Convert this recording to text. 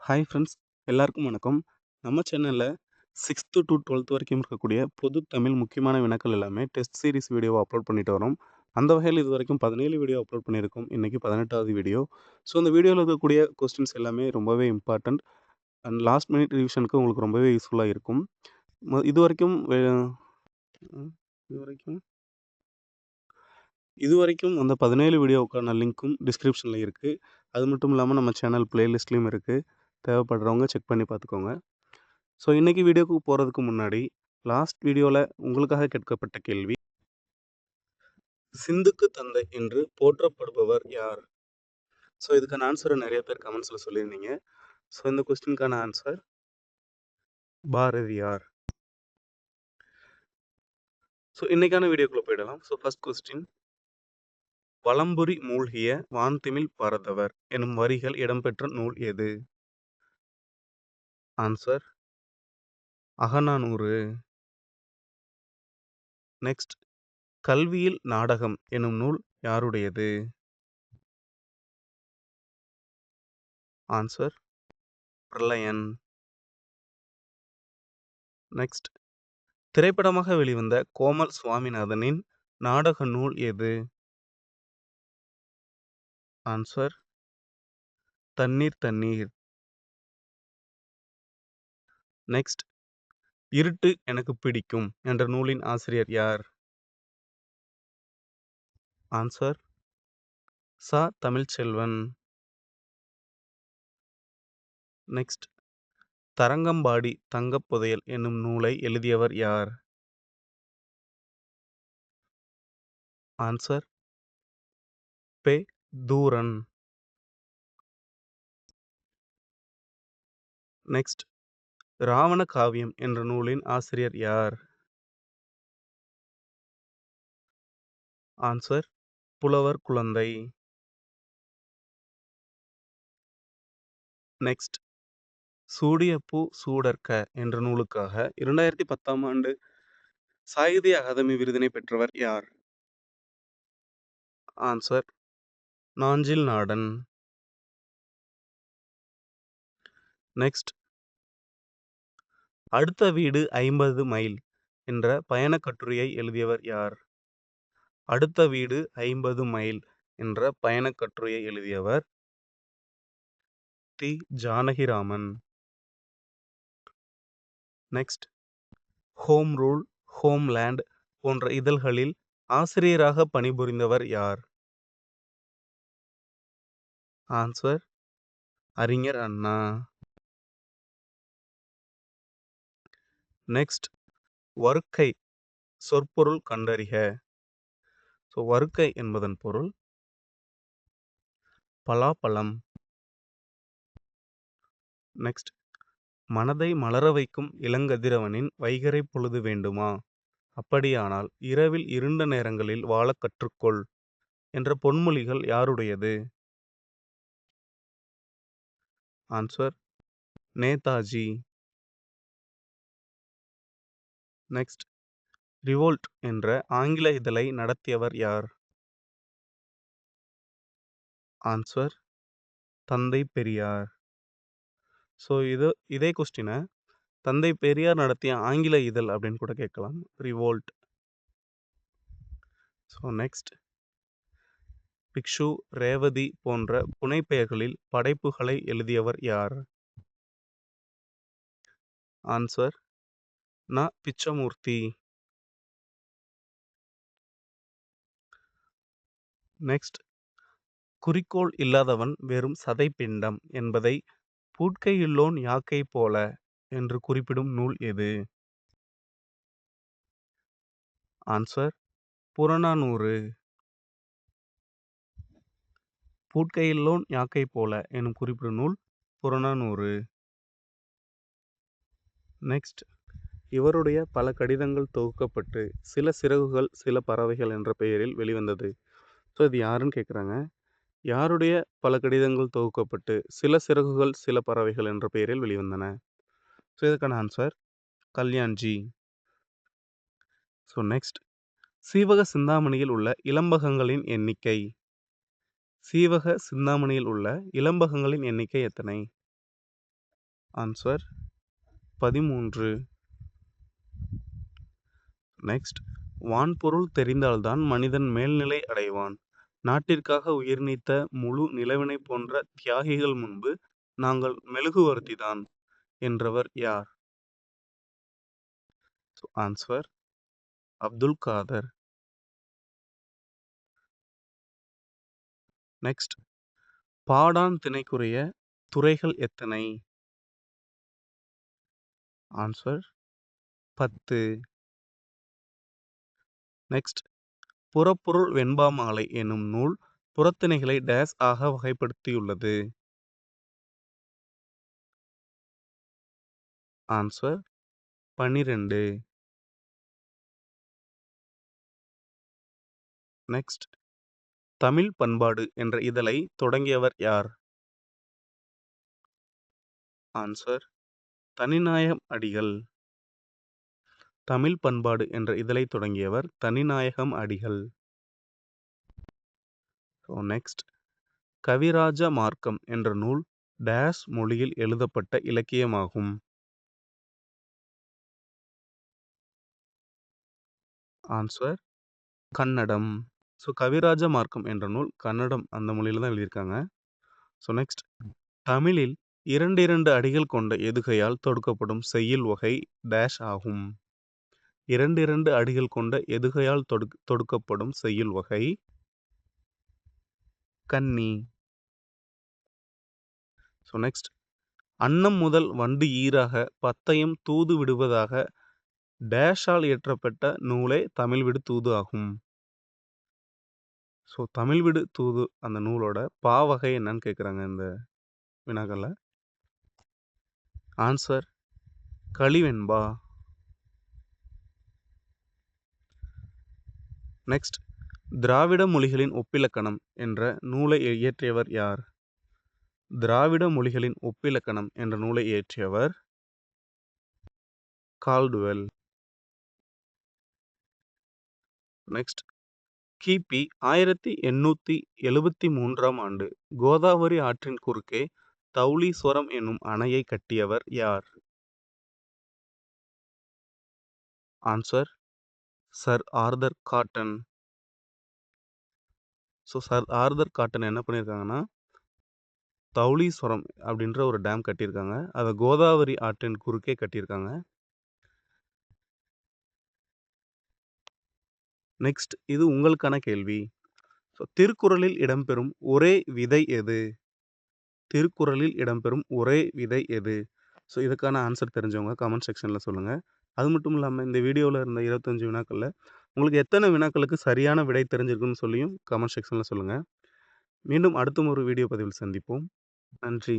Hi friends எல்லாருக்கும் வணக்கம். நம்ம சேனலில் சிக்ஸ்த்து டு டுவெல்த் வரைக்கும் இருக்கக்கூடிய பொது தமிழ் முக்கியமான வினாக்கள் எல்லாமே டெஸ்ட் சீரிஸ் வீடியோவை அப்லோட் பண்ணிட்டு வரோம். அந்த வகையில் இது வரைக்கும் பதினேழு வீடியோ அப்லோட் பண்ணியிருக்கோம். இன்றைக்கி பதினெட்டாவது வீடியோ ஸோ அந்த வீடியோவில் இருக்கக்கூடிய கொஸ்டின்ஸ் எல்லாமே ரொம்பவே இம்பார்ட்டண்ட் அண்ட் லாஸ்ட் மினிட் ரிவிஷனுக்கு உங்களுக்கு ரொம்பவே யூஸ்ஃபுல்லாக இருக்கும். இது வரைக்கும் வே- இது வரைக்கும். இது வரைக்கும் அந்த பதினேழு வீடியோவுக்கான லிங்க்கும் டிஸ்கிரிப்ஷனில் இருக்குது அது மட்டும் இல்லாமல் நம்ம சேனல் ப்ளேலிஸ்ட்லேயும் இருக்குது தேவைப்படுறவங்க செக் பண்ணி பார்த்துக்கோங்க. ஸோ இன்றைக்கி வீடியோக்கு போகிறதுக்கு முன்னாடி லாஸ்ட் வீடியோவில் உங்களுக்காக கேட்கப்பட்ட கேள்வி. சிந்துக்கு தந்தை என்று போற்றப்படுபவர் யார்? ஸோ இதுக்கான ஆன்சரை நிறைய பேர் கமெண்ட்ஸில் சொல்லியிருந்தீங்க. ஸோ இந்த கொஸ்டினுக்கான ஆன்சர் பாரதியார் ஸோ இன்றைக்கான வீடியோக்குள்ளே போயிடலாம். ஸோ ஃபர்ஸ்ட் கொஸ்டின் வலம்புரி மூழ்கிய வான்திமிழ் பரதவர் எனும் வரிகள் இடம்பெற்ற நூல் எது? ஆன்சர் அகநானூறு. நெக்ஸ்ட் கல்வியில் நாடகம் எனும் நூல் யாருடையது? ஆன்சர் பிரளயன். நெக்ஸ்ட் திரைப்படமாக வெளிவந்த கோமல் சுவாமிநாதனின் நாடக நூல் எது? ஆன்சர் தண்ணீர் தண்ணீர். நெக்ஸ்ட் இருட்டு எனக்கு பிடிக்கும் என்ற நூலின் ஆசிரியர் யார்? ஆன்சர் சா. தமிழ்ச்செல்வன். நெக்ஸ்ட் தரங்கம்பாடி தங்கப் புதையல் என்னும் நூலை எழுதியவர் யார்? ஆன்சர் பே. தூரன். நெக்ஸ்ட் ராவண காவியம் என்ற நூலின் ஆசிரியர் யார்? ஆன்சர் புலவர் குழந்தை. நெக்ஸ்ட் சூடியப்பூ சூடர்க்க என்ற நூலுக்காக இரண்டாயிரத்தி பத்தாம் ஆண்டு சாகித்ய அகாதமி விருதினை பெற்றவர் யார்? ஆன்சர் நாஞ்சில் நாடன். நெக்ஸ்ட் அடுத்த வீடு ஐம்பது மைல் என்ற பயணக் கட்டுரையை எழுதியவர் யார்? அடுத்த வீடு ஐம்பது மைல் என்ற பயணக் கட்டுரையை எழுதியவர் T Janakiraman. Next. Home Rule Homeland போன்ற இதழ்களில் ஆசிரியராக பணிபுரிந்தவர் யார்? ஆன்சர் அறிஞர் அண்ணா. நெக்ஸ்ட் வருக்கை சொற்பொருள் கண்டறிக. ஸோ வருக்கை என்பதன் பொருள் பலாப்பழம். நெக்ஸ்ட் மனதை மலர வைக்கும் இளங்கதிரவனின் வைகறை பொழுது வேண்டுமா? அப்படியானால் இரவில் இருண்ட நேரங்களில் வாழக் கற்றுக்கொள் என்ற பொன்மொழிகள் யாருடையது? ஆன்சர் நேதாஜி. நெக்ஸ்ட். ரிவோல்ட் என்ற ஆங்கில இதழை நடத்தியவர் யார்? ஆன்சர் தந்தை பெரியார். ஸோ இது இதே கொஸ்டினை தந்தை பெரியார் நடத்திய ஆங்கில இதழ் அப்படின்னு கூட கேட்கலாம். Revolt. So next. Bikshu Revathi போன்ற புனைப்பெயர்களில் படைப்புகளை எழுதியவர் யார்? ஆன்சர் ந பிச்சமூர்த்தி நெக்ஸ்ட் குறிக்கோள் இல்லாதவன் வெறும் சதைப்பிண்டம் என்பதை பூட்கையுள்ளோன் யாக்கை போல என்று குறிப்பிடும் நூல் எது? ஆன்சர் புறநானூறு. பூட்கையில்லோன் யாக்கை போல எனும் குறிப்பிடும் நூல் புறநானூறு. நெக்ஸ்ட் இவருடைய பல கடிதங்கள் தொகுக்கப்பட்டு சில சிறகுகள் சில பறவைகள் என்ற பெயரில் வெளிவந்தது. ஸோ இது யாருன்னு கேட்குறாங்க யாருடைய பல கடிதங்கள் தொகுக்கப்பட்டு சில சிறகுகள் சில பறவைகள் என்ற பெயரில் வெளிவந்தன? ஸோ இதுக்கான ஆன்சர் கல்யாண்ஜி. ஸோ நெக்ஸ்ட் சீவக சிந்தாமணியில் உள்ள இளம்பகங்களின் எண்ணிக்கை. சீவக சிந்தாமணியில் உள்ள இளம்பகங்களின் எண்ணிக்கை எத்தனை? ஆன்சர் பதிமூன்று. நெக்ஸ்ட் வான்பொருள் தெரிந்தால்தான் மனிதன் மேல்நிலை அடைவான். நாட்டிற்காக உயிர் நீத்த முழு நிலவினை போன்ற தியாகிகள் முன்பு நாங்கள் மெழுகுவர்த்திதான் என்றவர் யார்? ஆன்சர் அப்துல் காதர். நெக்ஸ்ட் பாடான் திணைக்குரிய துறைகள் எத்தனை? ஆன்சர் பத்து. நெக்ஸ்ட் புறப்பொருள் வெண்பா மாலை எனும் நூல் புறத்திணைகளை டேஸ் ஆக வகைப்படுத்தியுள்ளது. ஆன்சர் பன்னிரெண்டு. நெக்ஸ்ட் தமிழ் பண்பாடு என்ற இதழை தொடங்கியவர் யார்? ஆன்சர் தனிநாயம் அடிகள். தமிழ் பண்பாடு என்ற இதழை தொடங்கியவர் தனிநாயகம் அடிகள். ஸோ நெக்ஸ்ட் கவிராஜ மார்க்கம் என்ற நூல் டேஸ் மொழியில் எழுதப்பட்ட இலக்கியமாகும். ஆன்சர் கன்னடம். ஸோ கவிராஜ மார்க்கம் என்ற நூல் கன்னடம் அந்த மொழியில் தான் எழுதியிருக்காங்க. ஸோ நெக்ஸ்ட் தமிழில் இரண்டு இரண்டு அடிகள் கொண்ட எதுகையால் தொடுக்கப்படும் செய்யுள் வகை டேஷ் ஆகும். இரண்டு இரண்டு அடிகள் கொண்ட எதுகையால் தொடுக் தொடுக்கப்படும் செய்யுள் வகை? கன்னி. ஸோ நெக்ஸ்ட் அன்னம் முதல் வண்டு ஈராக பத்தையும் தூது விடுவதாக டேஷால் இயற்றப்பட்ட நூலே தமிழ் விடு தூது ஆகும். ஸோ தமிழ் விடு தூது அந்த நூலோட பா வகை என்னன்னு கேட்குறாங்க இந்த வினாக்களில்? ஆன்சர் கழிவெண்பா. நெக்ஸ்ட் திராவிட மொழிகளின் ஒப்பிலக்கணம் என்ற நூலை இயற்றியவர் யார்? திராவிட மொழிகளின் ஒப்பிலக்கணம் என்ற நூலை இயற்றியவர் கால்டுவெல். நெக்ஸ்ட் கிபி ஆயிரத்தி எண்ணூற்றி எழுபத்தி மூன்றாம் ஆண்டு கோதாவரி ஆற்றின் குறுக்கே தௌலீஸ்வரம் என்னும் அணையை கட்டியவர் யார் answer sir Arthur Cotton. So sir Arthur Cotton என்ன பண்ணியிருக்காங்கன்னா தௌலீஸ்வரம் அப்படின்ற ஒரு டேம் கட்டியிருக்காங்க. அதை கோதாவரி ஆற்றின் குறுக்கே கட்டியிருக்காங்க. நெக்ஸ்ட் இது உங்களுக்கான கேள்வி. ஸோ திருக்குறளில் இடம்பெறும் ஒரே விதை எது? திருக்குறளில் இடம்பெறும் ஒரே விதை எது? ஸோ இதுக்கான ஆன்சர் தெரிஞ்சவங்க கமெண்ட் செக்ஷனில் சொல்லுங்கள் அது மட்டும் இல்லாமல் இந்த வீடியோவில் இருந்த இருபத்தஞ்சு வினாக்களில் உங்களுக்கு எத்தனை வினாக்களுக்கு சரியான விடை தெரிஞ்சிருக்குன்னு சொல்லியும் கமெண்ட் செக்ஷனில் சொல்லுங்கள் மீண்டும் அடுத்த ஒரு வீடியோ பதிவில் சந்திப்போம். நன்றி.